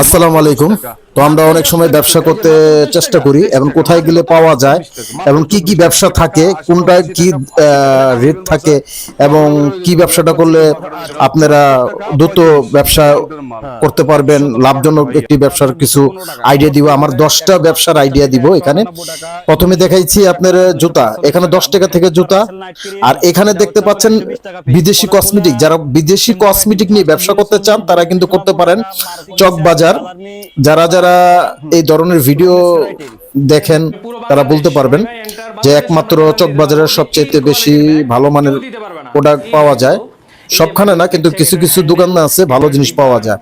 আসসালামু আলাইকুম। তো আমরা অনেক সময় ব্যবসা করতে চেষ্টা করি এবং কোথায় গেলে পাওয়া যায় এবং কি কি ব্যবসা থাকে, কোনটায় কি রেট থাকে এবং কি ব্যবসাটা করলে আপনারা দ্রুত ব্যবসা করতে পারবেন, লাভজনক একটি ব্যবসার কিছু আইডিয়া দিব। আমার দশটা ব্যবসার আইডিয়া দিব এখানে। প্রথমে দেখাইছি আপনার জুতা। এখানে দশ টাকা থেকে জুতা। আর এখানে দেখতে পাচ্ছেন বিদেশি কসমেটিক যারা বিদেশি কসমেটিক নিয়ে ব্যবসা করতে চান, তারা কিন্তু করতে পারেন চক বাজার যারা যারা এই ধরনের ভিডিও দেখেন তারা বলতে পারবেন যে একমাত্র চক বাজারের সবচেয়ে বেশি ভালো মানের প্রোডাক্ট পাওয়া যায়। সবখানে না কিন্তু কিছু কিছু দোকান আছে ভালো জিনিস পাওয়া যায়।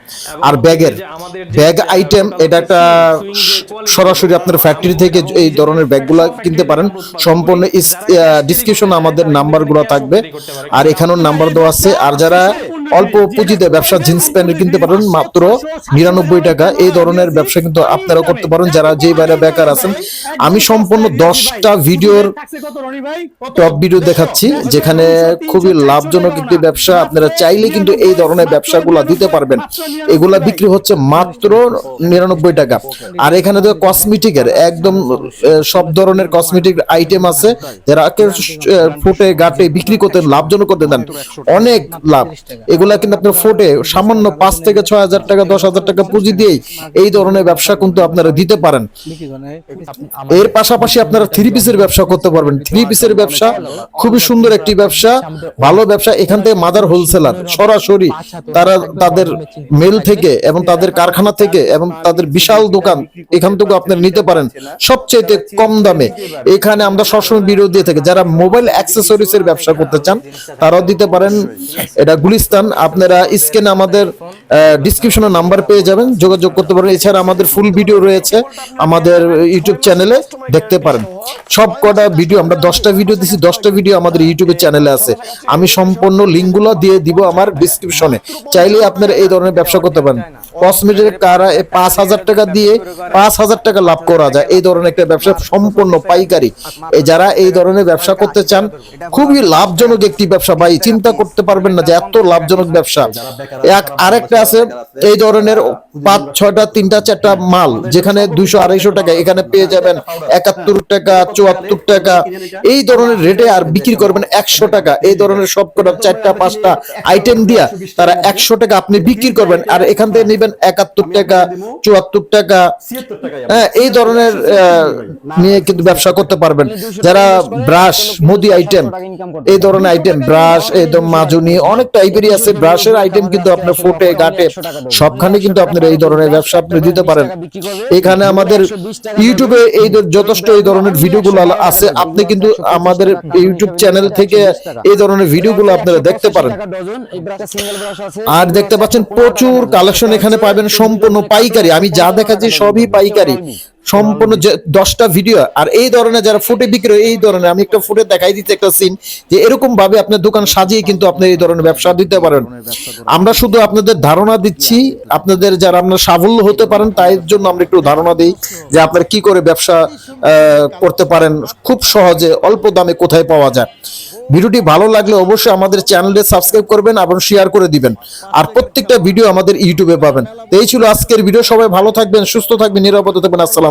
আর ব্যাগের ব্যাগ আইটেম এটা একটা সরাসরি আপনার ফ্যাক্টরি থেকে এই ধরনের ব্যাগগুলো কিনতে পারেন। সম্পূর্ণ ডিসক্রিপশন আমাদের নাম্বারগুলো থাকবে। আর এখানেও নাম্বার দেওয়া আছে। আর যারা অল্প পুঁজিতে ব্যবসা জিন্স প্যান্ট কিনতে পারেন, মাত্র নিরানব্বই টাকা। এই ধরনের ব্যবসা কিন্তু আপনারা করতে পারেন, যারা যে বাইরে বেকার আছেন। আমি সম্পূর্ণ দশটা ভিডিওর টপ ভিডিও দেখাচ্ছি, যেখানে খুবই লাভজনক একটি ব্যবসা। আপনারা চাইলে কিন্তু এই ধরনের ব্যবসাগুলা দিতে পারবেন। এগুলা বিক্রি হচ্ছে মাত্র নিরানব্বই টাকা। আর এখানে তো কসমেটিকের একদম সব ধরনের কসমেটিক আইটেম আছে, যারা ফুটে, গাটে বিক্রি করতে লাভজনক করতে দেন। অনেক লাভ। এগুলা কিন্তু আপনার ফুটে সামান্য পাঁচ থেকে ছয় হাজার টাকা, দশ হাজার টাকা পুঁজি দিয়েই এই ধরনের ব্যবসা কিন্তু আপনারা দিতে পারেন। এর পাশাপাশি আপনারা থ্রি পিসের ব্যবসা করতে পারবেন। থ্রি পিসের ব্যবসা খুবই সুন্দর একটি ব্যবসা, ভালো ব্যবসা। এখান থেকে মাদার হোলসেলার সরাসরি তারা তাদের মেল থেকে এবং তাদের কারখানা থেকে এবং তাদের বিশাল দোকান এখান থেকে আপনারা নিতে পারেন। সবচেয়ে কম দামে। এখানে আমরা সবসময় বিরোধ দিয়ে থাকি। যারা মোবাইল অ্যাক্সেসরিজ এর ব্যবসা করতে চান, তারাও দিতে পারেন। এটা গুলিস্তান আপনারা স্ক্রিনে আমাদের ডিসক্রিপশনে নাম্বার পেয়ে যাবেন, যোগাযোগ করতে পারেন এছাড়া আমাদের ফুল ভিডিও রয়েছে আমাদের ইউটিউব চ্যানেলে দেখতে পারেন। সব কটা ভিডিও আমরা দশটা ভিডিও দিছি, দশটা ভিডিও আমাদের ইউটিউবের চ্যানেলে আছে। আমি সম্পূর্ণ লিঙ্কগুলো দিয়ে দিব আমার ডিসক্রিপশনে চাইলে আপনারা এই ধরনের ব্যবসা করতে পারেন। কসমেটিক কারা পাঁচ হাজার টাকা দিয়ে পাঁচ হাজার টাকা লাভ করা যায়। এই ধরনের একটা ব্যবসা সম্পূর্ণ পাইকারি। এই যারা এই ধরনের ব্যবসা করতে চান খুবই লাভজনক একটি ব্যবসা ভাই। চিন্তা করতে পারবেন না যে এত লাভজনক ব্যবসা। এক আরেকটা আছে এই ধরনের পাঁচ ছয়টা তিনটা চারটা মাল যেখানে দুইশো আড়াইশো টাকা এখানে পেয়ে যাবেন একাত্তর টাকা চুয়াত্তর টাকা। এই ধরনের রেটে আর বিক্রি করবেন একশো টাকা। এই ধরনের সব কটা চারটা পাঁচটা আইটেম দিয়া তারা একশো টাকা আপনি বিক্রি করবেন। আর এখান থেকে নেবেন একাত্তর টাকা চুয়াত্তর টাকা। হ্যাঁ এই ধরনের নিয়ে কিন্তু ব্যবসা করতে পারবেন। যারা ব্রাশ মুদি আইটেম এই ধরনের আইটেম ব্রাশ একদম মাজুনি অনেক টাইপেরই আছে। ব্রাশের আইটেম কিন্তু আপনার ফুটে গাটে সবখানে কিন্তু আপনার এই ধরনের ব্যবসা আপনি দিতে পারেন। এখানে আমাদের ইউটিউবে এই যথেষ্ট এই ধরনের ভিডিওগুলো আছে আপনি কিন্তু আমাদের ইউটিউব চ্যানেল থেকে এই ধরনের ভিডিওগুলো আপনারা দেখতে পারেন। আর দেখতে পাচ্ছেন প্রচুর কালেকশন এখানে পাবেন সম্পূর্ণ পাইকারি। আমি যা দেখাচ্ছি সবই পাইকারি। সম্পূর্ণ যে দশটা ভিডিও আর এই ধরনের যারা ফুটে বিক্রি এই ধরনের আমি একটা ফুটে দেখাই দিচ্ছি একটা সিন যে এরকম ভাবে আপনার দোকান সাজিয়ে কিন্তু আপনি এই ধরনের ব্যবসা দিতে পারেন। আমরা শুধু আপনাদের ধারণা দিচ্ছি আপনাদের যারা আপনার সাফল্য হতে পারেন তাই জন্য আমরা একটু ধারণা দিই যে আপনারা কি করে ব্যবসা আহ, করতে পারেন খুব সহজে অল্প দামে কোথায় পাওয়া যায়। ভিডিওটি ভালো লাগলে অবশ্যই আমাদের চ্যানেলে সাবস্ক্রাইব করবেন এবং শেয়ার করে দিবেন। আর প্রত্যেকটা ভিডিও আমাদের ইউটিউবে পাবেন। তো এই ছিল আজকের ভিডিও সবাই ভালো থাকবেন সুস্থ থাকবেন নিরাপদে থাকবেন আসসালাম